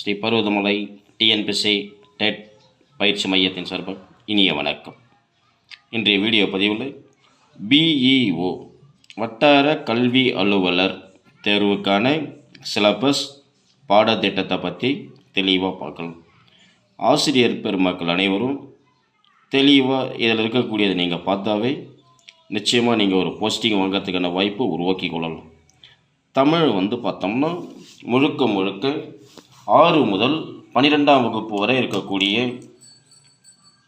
Sri Parvathamalai TNPSC dead பயிற்சி மையத்தின் சார்பாக இனிய வணக்கம். இன்றைய வீடியோ பதிவில் பிஇஓ வட்டார கல்வி அலுவலர் தேர்வுக்கான சிலபஸ் பாடத்திட்டத்தை பற்றி தெளிவாக பார்க்கலாம். ஆசிரியர் பெருமக்கள் அனைவரும் தெளிவாக இதில் இருக்கக்கூடியதை நீங்கள் பார்த்தாவே நிச்சயமாக நீங்கள் ஒரு போஸ்டிங் வாங்கிறதுக்கான வாய்ப்பு உருவாக்கி கொள்ளலாம். தமிழ் வந்து பார்த்தோம்னா முழுக்க முழுக்க ஆறு முதல் பனிரெண்டாம் வகுப்பு வரை இருக்கக்கூடிய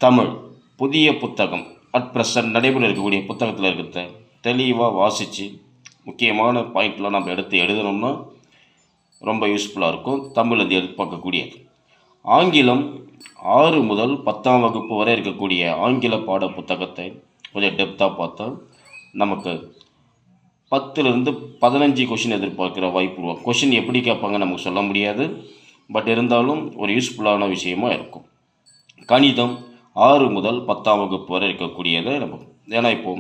தமிழ் புதிய புத்தகம் அட் ப்ரெசன்ட் நடைபெற இருக்கக்கூடிய புத்தகத்தில் இருக்கிறத தெளிவாக வாசித்து முக்கியமான பாயிண்ட்லாம் நம்ம எடுத்து எழுதணும்னா ரொம்ப யூஸ்ஃபுல்லாக இருக்கும். தமிழ் அது எதிர்பார்க்கக்கூடியது ஆங்கிலம் ஆறு முதல் பத்தாம் வகுப்பு வரை இருக்கக்கூடிய ஆங்கில பாட புத்தகத்தை கொஞ்சம் டெப்த்தாக பார்த்தா நமக்கு பத்துலேருந்து பதினஞ்சு கொஷின் எதிர்பார்க்குற வாய்ப்பு கொஷின் எப்படி கேட்பாங்க நமக்கு சொல்ல முடியாது. பட் இருந்தாலும் ஒரு யூஸ்ஃபுல்லான விஷயமாக இருக்கும். கணிதம் ஆறு முதல் பத்தாம் வகுப்பு வரை இருக்கக்கூடியதை நம்ம ஏன்னா இப்போ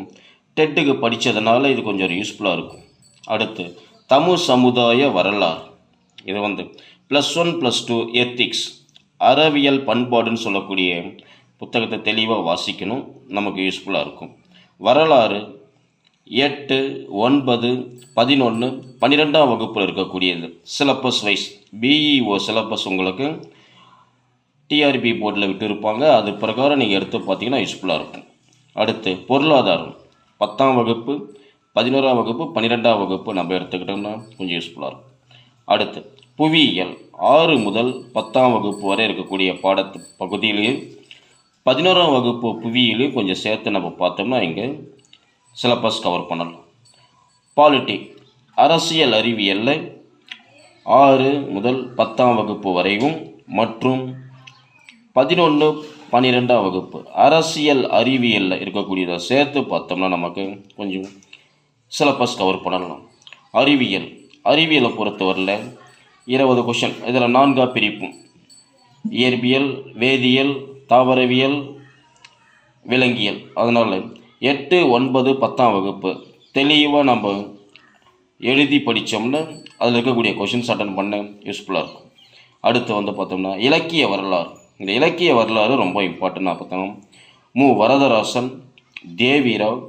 டெட்டுக்கு படித்ததுனால இது கொஞ்சம் யூஸ்ஃபுல்லாக இருக்கும். அடுத்து தமிழ் சமுதாய வரலாறு. இது வந்து plus one plus two ethics அறவியல் பண்பாடுன்னு சொல்லக்கூடிய புத்தகத்தை தெளிவாக வாசிக்கணும். நமக்கு யூஸ்ஃபுல்லாக இருக்கும். வரலாறு எட்டு ஒன்பது பதினொன்று பன்னிரெண்டாம் வகுப்பில் இருக்கக்கூடியது சிலபஸ் வைஸ் பிஇஓ சிலபஸ் உங்களுக்கு டிஆர்பி போர்டில் விட்டுருப்பாங்க. அது பிரகாரம் நீங்கள் எடுத்து பார்த்தீங்கன்னா யூஸ்ஃபுல்லாக இருக்கும். அடுத்து பொருளாதாரம். பத்தாம் வகுப்பு பதினோராம் வகுப்பு பன்னிரெண்டாம் வகுப்பு நம்ம எடுத்துக்கிட்டோம்னா கொஞ்சம் யூஸ்ஃபுல்லாக இருக்கும். அடுத்து புவியியல். ஆறு முதல் பத்தாம் வகுப்பு வரை இருக்கக்கூடிய பாடத்து பகுதியிலையும் பதினோராம் வகுப்பு புவியிலையும் கொஞ்சம் சேர்த்து நம்ம பார்த்தோம்னா இங்கே சிலபஸ் கவர் பண்ணலாம். பாலிட்டி அரசியல் அறிவியலில் ஆறு முதல் பத்தாம் வகுப்பு வரையும் மற்றும் பதினொன்று பன்னிரெண்டாம் வகுப்பு. அரசியல் அறிவியலில் இருக்கக்கூடியதை சேர்த்து பார்த்தோம்னா நமக்கு கொஞ்சம் சிலபஸ் கவர் பண்ணலாம். அறிவியல் அறிவியலை பொறுத்தவரையில் இருபது கொஷின் இதில் நான்காக பிரிப்போம் இயற்பியல் வேதியியல் தாவரவியல் விலங்கியல். அதனால் எட்டு ஒன்பது பத்தாம் வகுப்பு. தெளிவாக நம்ம எழுதி படித்தோம்னா அதில் இருக்கக்கூடிய கொஷின்ஸ் அட்டன் பண்ண யூஸ்ஃபுல்லாக இருக்கும். அடுத்து வந்து பார்த்தோம்னா இலக்கிய வரலாறு. இந்த இலக்கிய வரலாறு ரொம்ப இம்பார்ட்டண்ட்டாக பார்த்தோம். மு. வரதராசன் தேவிராவ்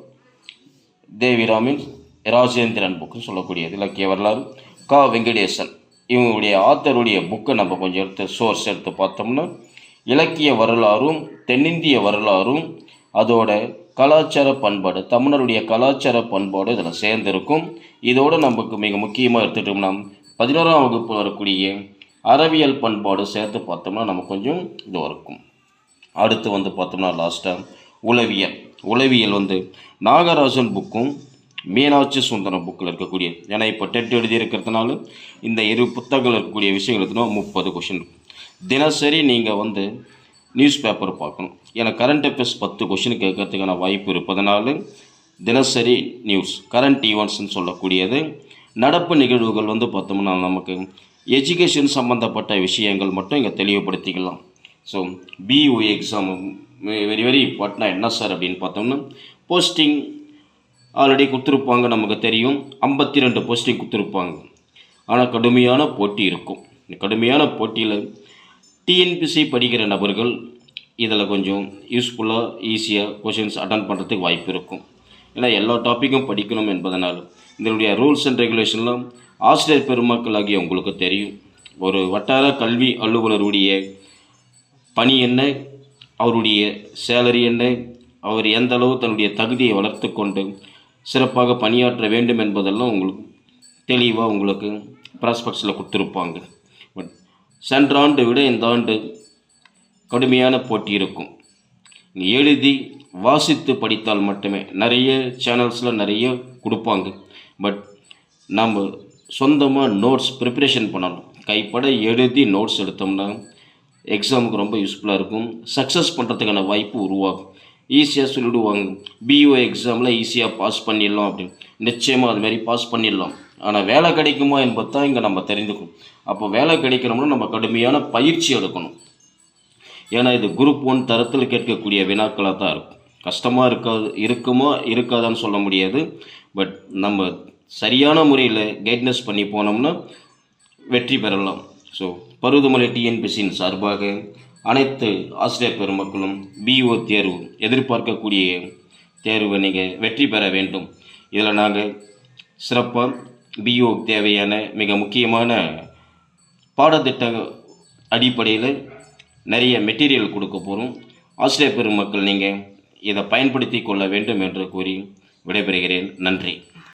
மீன்ஸ் ராஜேந்திரன் புக்குன்னு சொல்லக்கூடியது இலக்கிய வரலாறு. கா. வெங்கடேசன் இவங்களுடைய ஆத்தருடைய புக்கை நம்ம கொஞ்சம் எடுத்து சோர்ஸ் எடுத்து பார்த்தோம்னா இலக்கிய வரலாறும் தென்னிந்திய வரலாறும் அதோட கலாச்சார பண்பாடு தமிழருடைய கலாச்சார பண்பாடு இதில் சேர்ந்திருக்கும். இதோடு நமக்கு மிக முக்கியமாக எடுத்துட்டோம்னா பதினோராம் வகுப்பு வரக்கூடிய அறிவியல் பண்பாடு சேர்த்து பார்த்தோம்னா நமக்கு கொஞ்சம் இதுவாக இருக்கும். அடுத்து வந்து பார்த்தோம்னா லாஸ்ட்டாக உளவியல். உளவியல் வந்து நாகராஜன் புக்கும் மீனாட்சி சுந்தரம் புக்கில் இருக்கக்கூடிய ஏன்னா இப்போ டெட் எழுதியிருக்கிறதுனால இந்த இரு புத்தகங்கள் இருக்கக்கூடிய விஷயங்கள் எடுத்துனா முப்பது கொஷின் இருக்கும் தினசரி நீங்கள் வந்து நியூஸ் பேப்பர் பார்க்கணும். ஏன்னா கரண்ட் அஃபேர்ஸ் பத்து கொஷின் கேட்கறதுக்கான வாய்ப்பு இருப்பதனால தினசரி நியூஸ் கரண்ட் ஈவெண்ட்ஸ்னு சொல்லக்கூடியது. நடப்பு நிகழ்வுகள் வந்து பார்த்தோம்னா நமக்கு எஜுகேஷன் சம்மந்தப்பட்ட விஷயங்கள் மட்டும் இங்கே தெளிவுபடுத்திக்கலாம். So BEO exam very very இம்பார்ட்டண்டாக என்ன சார் அப்படின்னு பார்த்தோம்னா போஸ்டிங் ஆல்ரெடி கொடுத்துருப்பாங்க நமக்கு தெரியும். ஐம்பத்தி ரெண்டு போஸ்டிங் கொடுத்துருப்பாங்க. ஆனால் கடுமையான போட்டி இருக்கும். இந்த கடுமையான போட்டியில் டிஎன்பிசி படிக்கிற நபர்கள் இதில் கொஞ்சம் யூஸ்ஃபுல்லாக ஈஸியாக கொஷின்ஸ் அட்டன் பண்ணுறதுக்கு வாய்ப்பு இருக்கும். ஏன்னா எல்லா டாப்பிக்கும் படிக்கணும் என்பதனால் இதனுடைய ரூல்ஸ் அண்ட் ரெகுலேஷன்லாம் ஆசிரியர் பெருமக்கள் ஆகிய உங்களுக்கு தெரியும். ஒரு வட்டார கல்வி அலுவலருடைய பணி என்ன அவருடைய சேலரி என்ன அவர் எந்த அளவு தன்னுடைய தகுதியை வளர்த்து கொண்டு சிறப்பாக பணியாற்ற வேண்டும் என்பதெல்லாம் உங்களுக்கு தெளிவாக உங்களுக்கு ப்ராஸ்பெக்ட்ஸில் கொடுத்துருப்பாங்க. பட் சென்ற ஆண்டு விட இந்த ஆண்டு கடுமையான போட்டி இருக்கும். எழுதி வாசித்து படித்தால் மட்டுமே நிறைய சேனல்ஸில் நிறைய கொடுப்பாங்க. பட் நம்ம சொந்தமாக நோட்ஸ் ப்ரிப்ரேஷன் பண்ணணும். கைப்பட எழுதி நோட்ஸ் எடுத்தோம்னா எக்ஸாமுக்கு ரொம்ப யூஸ்ஃபுல்லாக இருக்கும். சக்ஸஸ் பண்ணுறதுக்கான வாய்ப்பு உருவாகும். ஈஸியாக சொல்லிவிடுவாங்க பிஓ எக்ஸாமில் ஈஸியாக பாஸ் பண்ணிடலாம் அப்படின்னு. நிச்சயமாக அதுமாரி பாஸ் பண்ணிடலாம். ஆனால் வேலை கிடைக்குமா என்பது தான் இங்கே நம்ம தெரிந்துக்கணும். அப்போ வேலை கிடைக்கணும்னா நம்ம கடுமையான பயிற்சி எடுக்கணும். ஏன்னா இது குரூப் ஒன் தரத்தில் கேட்கக்கூடிய வினாக்களாக தான் இருக்கும். கஷ்டமாக இருக்காது இருக்குமா இருக்காதான்னு சொல்ல முடியாது. பட் நம்ம சரியான முறையில் கைட்னஸ் பண்ணி போனோம்னா வெற்றி பெறலாம். ஸோ பருவதமலை டிஎன்பிசியின் சார்பாக அனைத்து ஆசிரியர் பெருமக்களும் பிஓ தேர்வு எதிர்பார்க்கக்கூடிய தேர்வை நீங்கள் வெற்றி பெற வேண்டும். இதில் நாங்கள் சிறப்பாக பிஓ தேவையான மிக முக்கியமான பாடத்திட்ட அடிப்படையில் நிறைய மெட்டீரியல் கொடுக்க போகிறோம் ஆஸ்திரேலிய பெருமக்கள் நீங்கள் இதை பயன்படுத்தி கொள்ள வேண்டும் என்று கூறி விடைபெறுகிறேன். நன்றி.